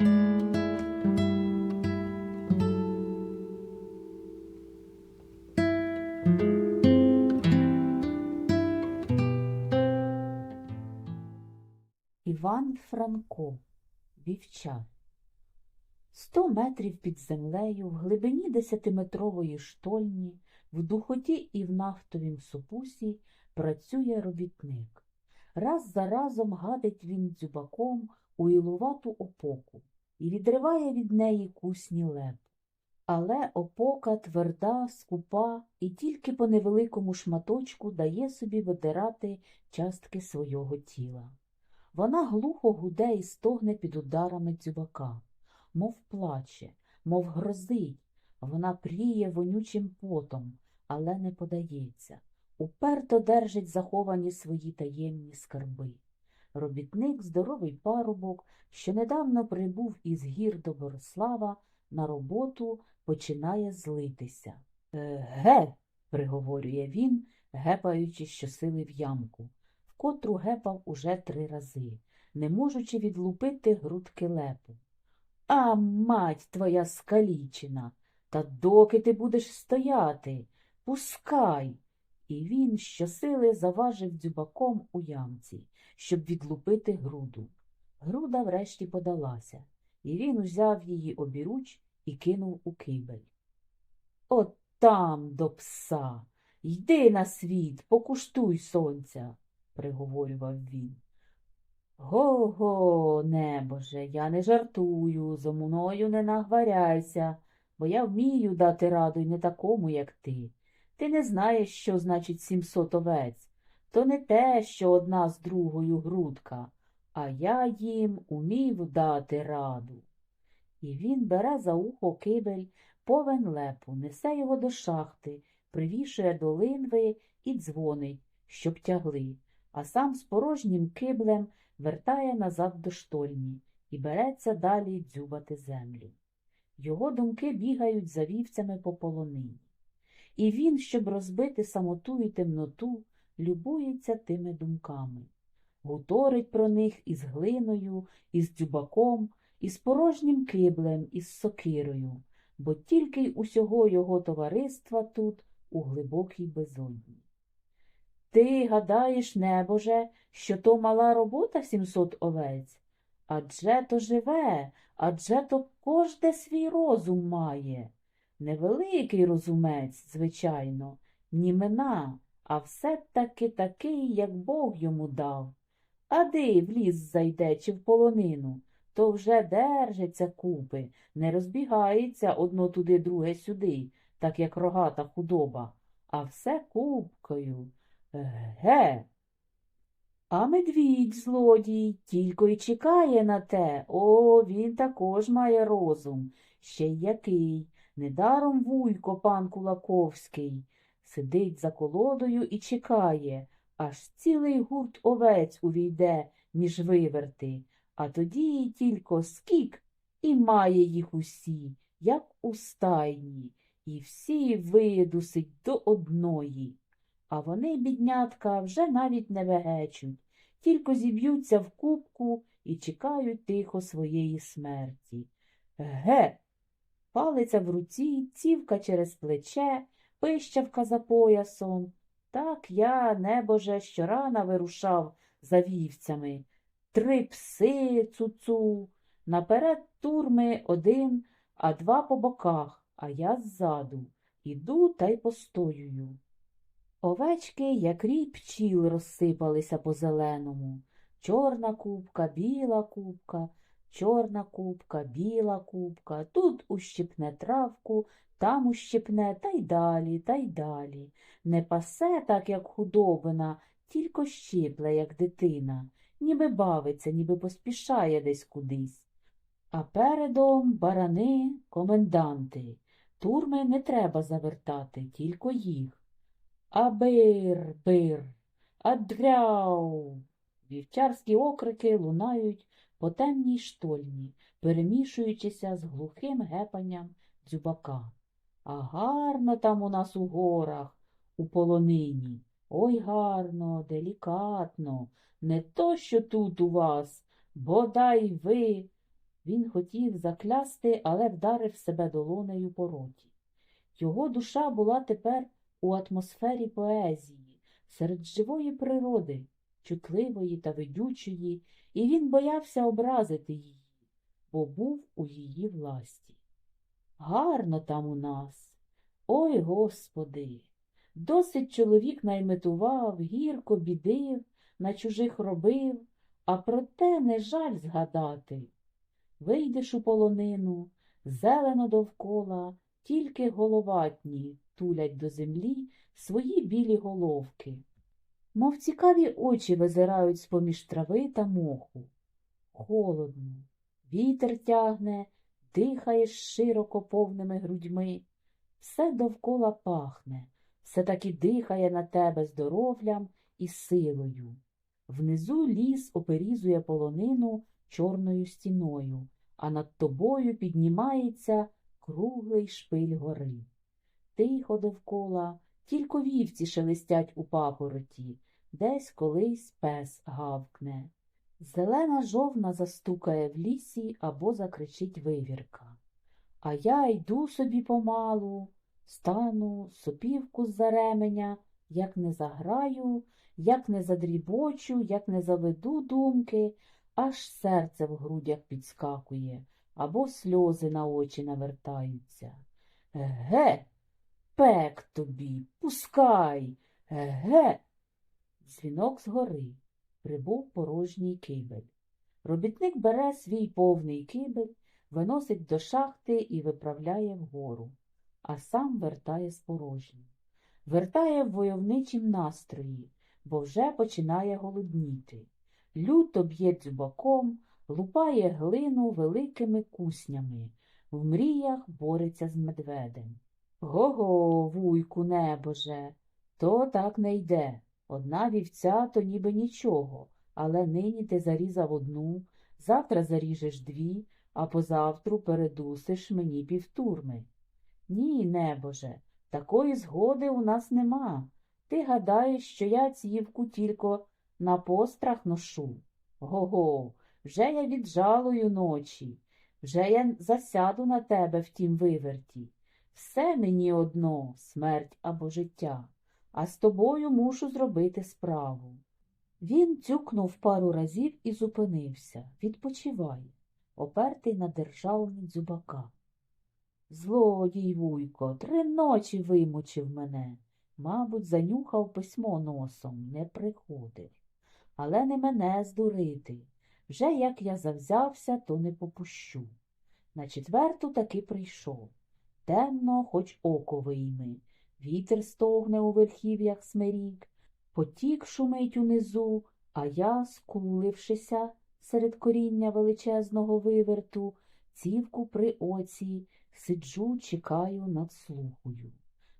Іван Франко, вівчар. Сто метрів під землею, в глибині десятиметрової штольні, в духоті і в нафтовім супусі працює робітник. Раз за разом гадить він дзюбаком у ілувату опоку і відриває від неї кусні леп. Але опока тверда, скупа і тільки по невеликому шматочку дає собі видирати частки свого тіла. Вона глухо гуде і стогне під ударами дзюбака, мов плаче, мов грозить. Вона пріє вонючим потом, але не подається. Уперто держить заховані свої таємні скарби. Робітник, здоровий парубок, що недавно прибув із гір до Борислава, на роботу починає злитися. «Е, Ге, приговорює він, гепаючи щосили в ямку котру гепав уже три рази, не можучи відлупити грудки лепу. А мать твоя скалічена, та доки ти будеш стояти, пускай. І він щосили заважив дзюбаком у ямці, щоб відлупити груду. Груда врешті подалася, і він узяв її обіруч і кинув у кибель. От там до пса. Йди на світ, покуштуй сонця приговорював він. Го-го, небоже, я не жартую, зо мною не нагваряйся, бо я вмію дати раду й не такому, як ти. Ти не знаєш, що значить сімсот овець. То не те, що одна з другою грудка, а я їм умів дати раду. І він бере за ухо кибель, повен лепу, несе його до шахти, привішує до линви і дзвонить, щоб тягли а сам з порожнім киблем вертає назад до штольні і береться далі дзюбати землю. Його думки бігають за вівцями по полонині. І він, щоб розбити самоту і темноту, любується тими думками, гуторить про них із глиною, із дзюбаком, із порожнім киблем, із сокирою, бо тільки й усього його товариства тут у глибокій безодні. Ти гадаєш, небоже, що то мала робота сімсот овець? Адже то живе, адже то кожде свій розум має. Невеликий розумець, звичайно, німена, а все таки такий, як Бог йому дав. А де в ліс зайде чи в полонину, то вже держиться купи, не розбігається одно туди, друге сюди, так як рогата худоба, а все купкою. Ге. А медвідь злодій тільки й чекає на те. О, він також має розум. Ще й який. Недаром вуйко пан Кулаковський. Сидить за колодою і чекає, аж цілий гурт овець увійде між виверти, а тоді тільки скік і має їх усі, як у стайні, і всі видусить до одної. А вони, біднятка, вже навіть не вегечуть, тільки зіб'ються в кубку і чекають тихо своєї смерті. Ге. Палиця в руці, цівка через плече, пищавка за поясом. Так я, небоже, щорана вирушав за вівцями. Три пси цуцу. Наперед турми один, а два по боках, а я ззаду. Іду та й постоюю. Овечки, як рій пчіл, розсипалися по зеленому. Чорна кубка, біла кубка, чорна кубка, біла кубка, тут ущипне травку, там ущипне, та й далі, та й далі. Не пасе так, як худобина, тільки щипле, як дитина, ніби бавиться, ніби поспішає десь кудись. А передом барани коменданти. Турми не треба завертати, тільки їх. А бир, бир, адряу. Вівчарські окрики лунають по темній штольні, перемішуючися з глухим гепанням дзюбака. А гарно там у нас у горах, у полонині. Ой гарно, делікатно, не то, що тут у вас, бодай ви. Він хотів заклясти, але вдарив себе долонею по роті. Його душа була тепер у атмосфері поезії, серед живої природи, чутливої та ведючої, і він боявся образити її, бо був у її власті. Гарно там у нас. Ой, Господи! Досить чоловік найметував, гірко бідив, на чужих робив, а проте не жаль згадати. Вийдеш у полонину, зелено довкола, тільки головатні тулять до землі свої білі головки. Мов цікаві очі визирають з-поміж трави та моху. Холодно, вітер тягне, дихаєш широко повними грудьми. Все довкола пахне, все таки дихає на тебе здоров'ям і силою. Внизу ліс оперізує полонину чорною стіною, а над тобою піднімається круглий шпиль гори. Тихо довкола, тільки вівці шелестять у папороті, десь колись пес гавкне. Зелена жовна застукає в лісі або закричить вивірка. А я йду собі помалу, стану, сопівку з-за ременя, як не заграю, як не задрібочу, як не заведу думки, аж серце в грудях підскакує, або сльози на очі навертаються. Ге, пек тобі, пускай, ге. Дзвінок згори. Прибув порожній кибель. Робітник бере свій повний кибель, виносить до шахти і виправляє вгору, а сам вертає з порожнім. Вертає в войовничім настрої, бо вже починає голодніти. Люто б'є дзюбаком, лупає глину великими куснями, в мріях бореться з медведем. Го-го, вуйку небоже, то так не йде. Одна вівця то ніби нічого, але нині ти зарізав одну, завтра заріжеш дві, а позавтру передусиш мені півтурми. Ні, небоже, такої згоди у нас нема. Ти гадаєш, що я цівку тільки на пострах ношу. Го-го, вже я віджалую ночі, вже я засяду на тебе в тім виверті. Все мені одно, смерть або життя, а з тобою мушу зробити справу. Він цюкнув пару разів і зупинився. Відпочивай, опертий на державні дзюбака. Злодій, вуйко, три ночі вимучив мене. Мабуть, занюхав письмо носом, не приходив. Але не мене здурити. Вже як я завзявся, то не попущу. На четверту таки прийшов. Темно, хоч око вийми. Вітер стогне у верхів'ях смирік, потік шумить унизу, а я, скулившися серед коріння величезного виверту, цівку при оці, сиджу, чекаю, надслухую.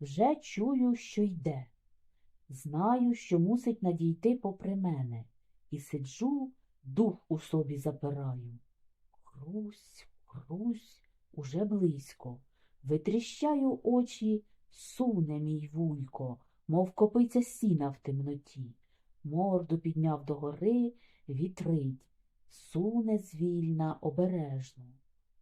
Вже чую, що йде. Знаю, що мусить надійти попри мене, і сиджу, дух у собі запираю. Хрусь, хрусь, уже близько. Витріщаю очі, суне мій вуйко, мов копиця сіна в темноті. Морду підняв догори, вітрить, суне звільна, обережно.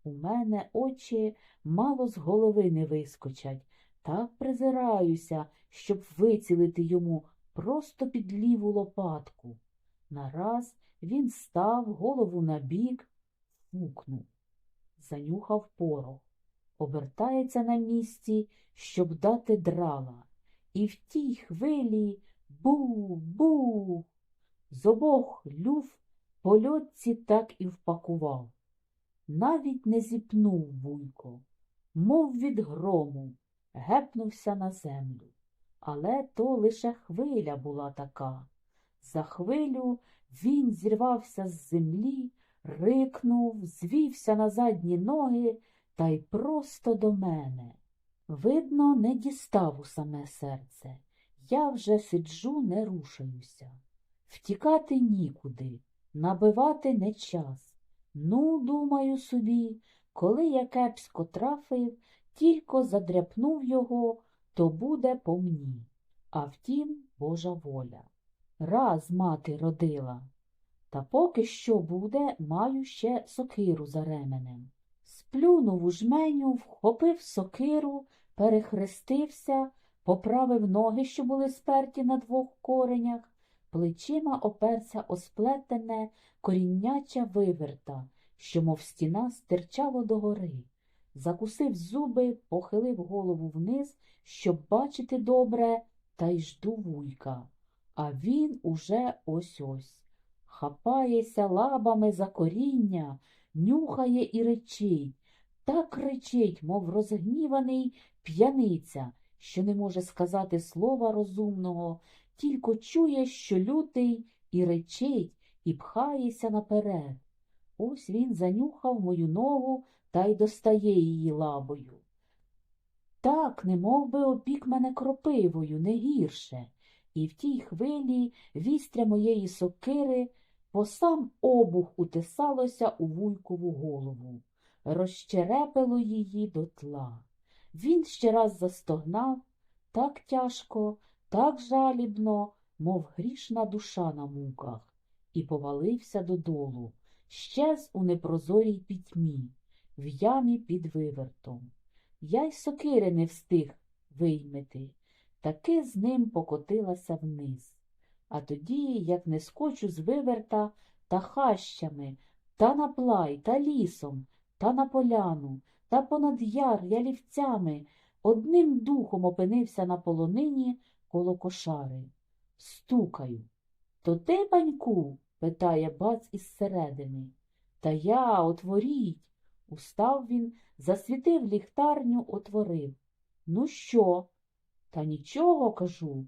У мене очі мало з голови не вискочать, так призираюся, щоб вицілити йому просто під ліву лопатку. Нараз він став голову набік, фукнув, занюхав порох, обертається на місці, щоб дати драла, і в тій хвилі бу-бу. З обох люв по льотці так і впакував. Навіть не зіпнув вуйко, мов від грому, гепнувся на землю. Але то лише хвиля була така. За хвилю він зірвався з землі, рикнув, звівся на задні ноги та й просто до мене. Видно, не дістав у саме серце. Я вже сиджу, не рушаюся. Втікати нікуди, набивати не час. Ну, думаю собі, коли я кепсько трафив, тільки задряпнув його, то буде по мені. А втім, Божа воля. Раз мати родила. Та поки що буде, маю ще сокиру за ременем. Сплюнув у жменю, вхопив сокиру, перехрестився, поправив ноги, що були сперті на двох коренях, плечима оперся о сплетене корінняча виверта, що, мов стіна, стирчало догори. Закусив зуби, похилив голову вниз, щоб бачити добре, та й жду вуйка. А він уже ось-ось. Хапається лабами за коріння, нюхає і речить. Так речить, мов розгніваний п'яниця, що не може сказати слова розумного, тільки чує, що лютий і речить, і пхається наперед. Ось він занюхав мою ногу та й достає її лабою. Так, не мов би опік мене кропивою, не гірше, і в тій хвилі вістря моєї сокири по сам обух утисалося у вуйкову голову, розчерепило її до тла. Він ще раз застогнав так тяжко, так жалібно, мов грішна душа на муках, і повалився додолу, щез у непрозорій пітьмі, в ямі під вивертом. Я й сокири не встиг виймити, таки з ним покотилася вниз. А тоді, як не скочу з виверта та хащами, та на плай, та лісом, та на поляну, та понад яр ялівцями, одним духом опинився на полонині коло кошари. Стукаю. То ти, паньку? питає бац із середини. Та я, отворіть. Устав він, засвітив ліхтарню, отворив. Ну що? Та нічого, кажу.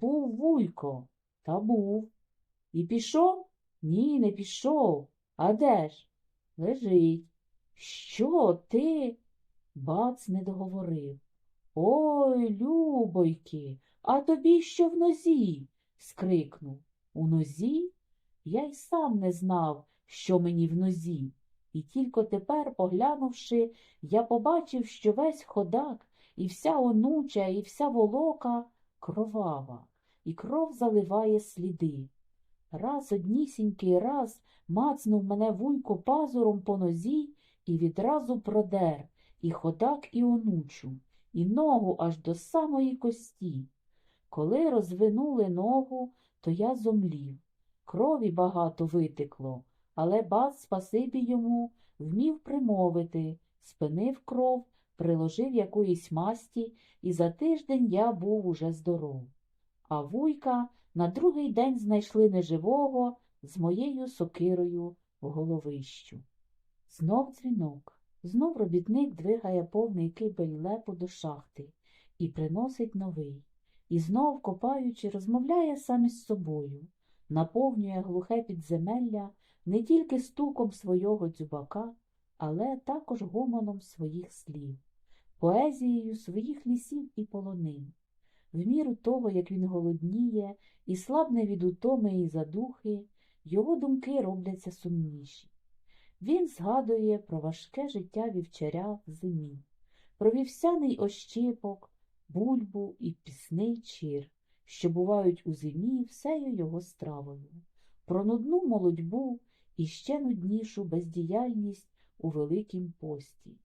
Був вуйко. Та був. І пішов? Ні, не пішов. А де ж? Лежить. Що ти? Бац не договорив. Ой, любойки, а тобі що в нозі? скрикнув. У нозі? Я й сам не знав, що мені в нозі. І тільки тепер, поглянувши, я побачив, що весь ходак, і вся онуча, і вся волока кровава, і кров заливає сліди. Раз однісінький раз мацнув мене вуйко пазуром по нозі і відразу продер і ходак, і онучу, і ногу аж до самої кості. Коли розвинули ногу, то я зомлів. Крові багато витекло, але бац, спасибі йому, вмів примовити, спинив кров, приложив якоїсь масті, і за тиждень я був уже здоров. А вуйка на другий день знайшли неживого з моєю сокирою в головищу. Знов дзвінок, знов робітник двигає повний кибель лепу до шахти і приносить новий. І знов, копаючи, розмовляє сам із собою, наповнює глухе підземелля не тільки стуком свого дзюбака, але також гомоном своїх слів, поезією своїх лісів і полонин. В міру того, як він голодніє і слабне від утоми і задухи, його думки робляться сумніші. Він згадує про важке життя вівчаря в зимі, про вівсяний ощипок, бульбу і пісний чір, що бувають у зимі всею його стравою, про нудну молодьбу і ще нуднішу бездіяльність у Великім пості,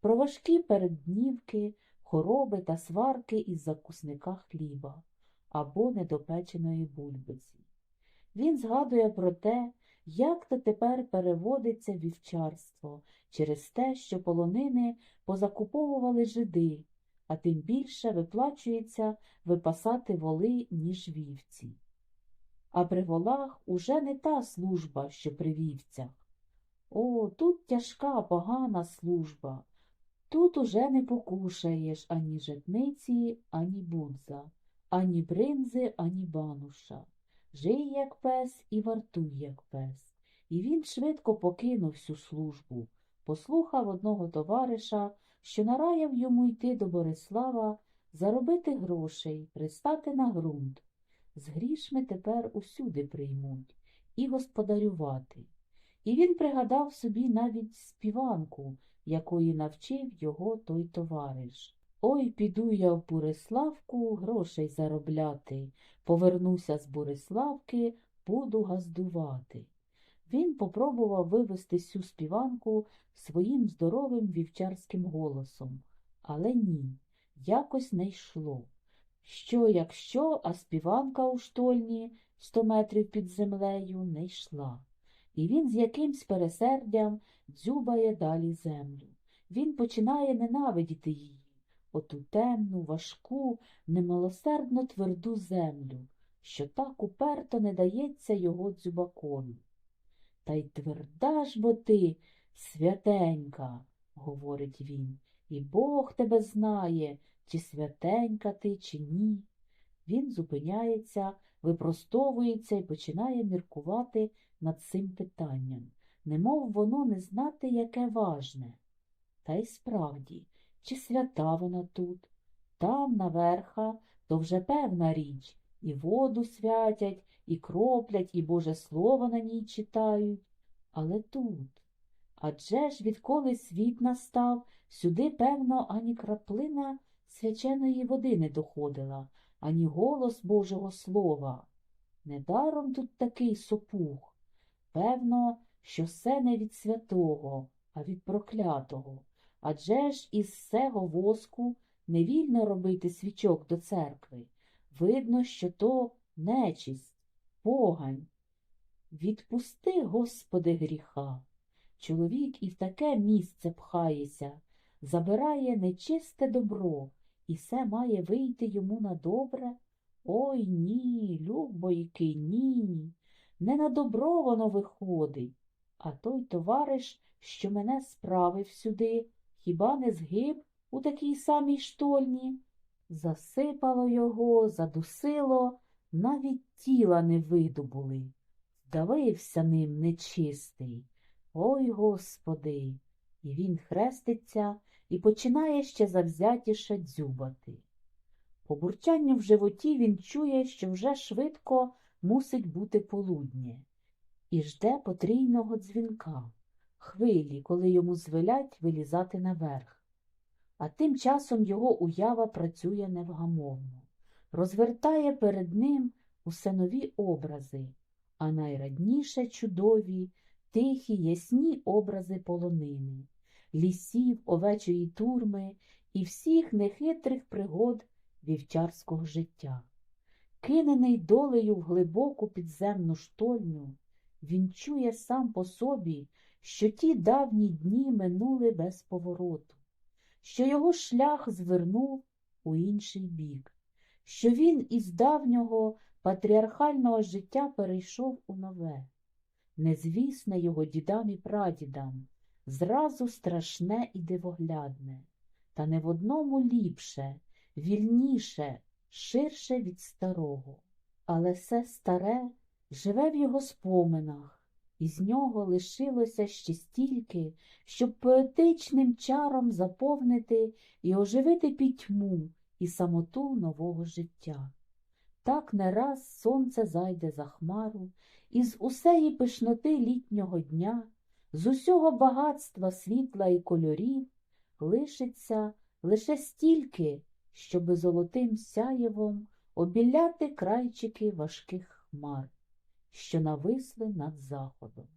про важкі передднівки, хороби та сварки із закусника хліба або недопеченої бульбиці. Він згадує про те, як то тепер переводиться вівчарство через те, що полонини позакуповували жиди, а тим більше виплачується випасати воли, ніж вівці. А при волах уже не та служба, що при вівцях. О, тут тяжка, погана служба. Тут уже не покушаєш ані жетниці, ані будза, ані бринзи, ані бануша. Жий, як пес, і вартуй, як пес. І він швидко покинув всю службу, послухав одного товариша, що нараяв йому йти до Борислава, заробити грошей, пристати на ґрунт. З грішми тепер усюди приймуть і господарювати. І він пригадав собі навіть співанку, якої навчив його той товариш. Ой, піду я в Буриславку грошей заробляти, повернуся з Бориславки, буду газдувати. Він попробував вивести цю співанку своїм здоровим вівчарським голосом, але ні, якось не йшло. Що, як що, а співанка у штольні сто метрів під землею не йшла. І він з якимсь пересердям дзюбає далі землю. Він починає ненавидіти її, оту темну, важку, немилосердно тверду землю, що так уперто не дається його дзюбакові. Та й тверда ж бо ти, святенька, говорить він, і Бог тебе знає, чи святенька ти, чи ні. Він зупиняється, випростовується і починає міркувати над цим питанням, немов воно не знати, яке важне. Та й справді, чи свята вона тут? Там, наверха, то вже певна річ, і воду святять, і кроплять, і Боже Слово на ній читають. Але тут. Адже ж відколи світ настав, сюди, певно, ані краплина свяченої води не доходила, ані голос Божого Слова. Недаром тут такий сопух. Певно, що все не від святого, а від проклятого. Адже ж із сего воску не вільно робити свічок до церкви. Видно, що то нечисть, погань. Відпусти, Господи, гріха. Чоловік і в таке місце пхається, забирає нечисте добро, і все має вийти йому на добре. Ой ні, любойки, ні. Не на добро воно виходить. А той товариш, що мене справив сюди, хіба не згиб у такій самій штольні? Засипало його, задусило, навіть тіла не видобули. Давився ним нечистий. Ой Господи! І він хреститься і починає ще завзятіше дзюбати. По бурчанню в животі він чує, що вже швидко мусить бути полуднє, і жде потрійного дзвінка, хвилі, коли йому звелять вилізати наверх. А тим часом його уява працює невгамовно, розвертає перед ним усе нові образи, а найрадніше чудові, тихі, ясні образи полонини, лісів, овечої турми і всіх нехитрих пригод вівчарського життя. Кинений долею в глибоку підземну штольню, він чує сам по собі, що ті давні дні минули без повороту, що його шлях звернув у інший бік, що він із давнього патріархального життя перейшов у нове, незвісне його дідам і прадідам, зразу страшне і дивоглядне, та не в одному ліпше, вільніше, ширше від старого. Але все старе живе в його споминах, і з нього лишилося ще стільки, щоб поетичним чаром заповнити і оживити пітьму і самоту нового життя. Так не раз сонце зайде за хмару, і з усеї пишноти літнього дня, з усього багатства світла і кольорів лишиться лише стільки, щоби золотим сяєвом обіляти крайчики важких хмар, що нависли над заходом.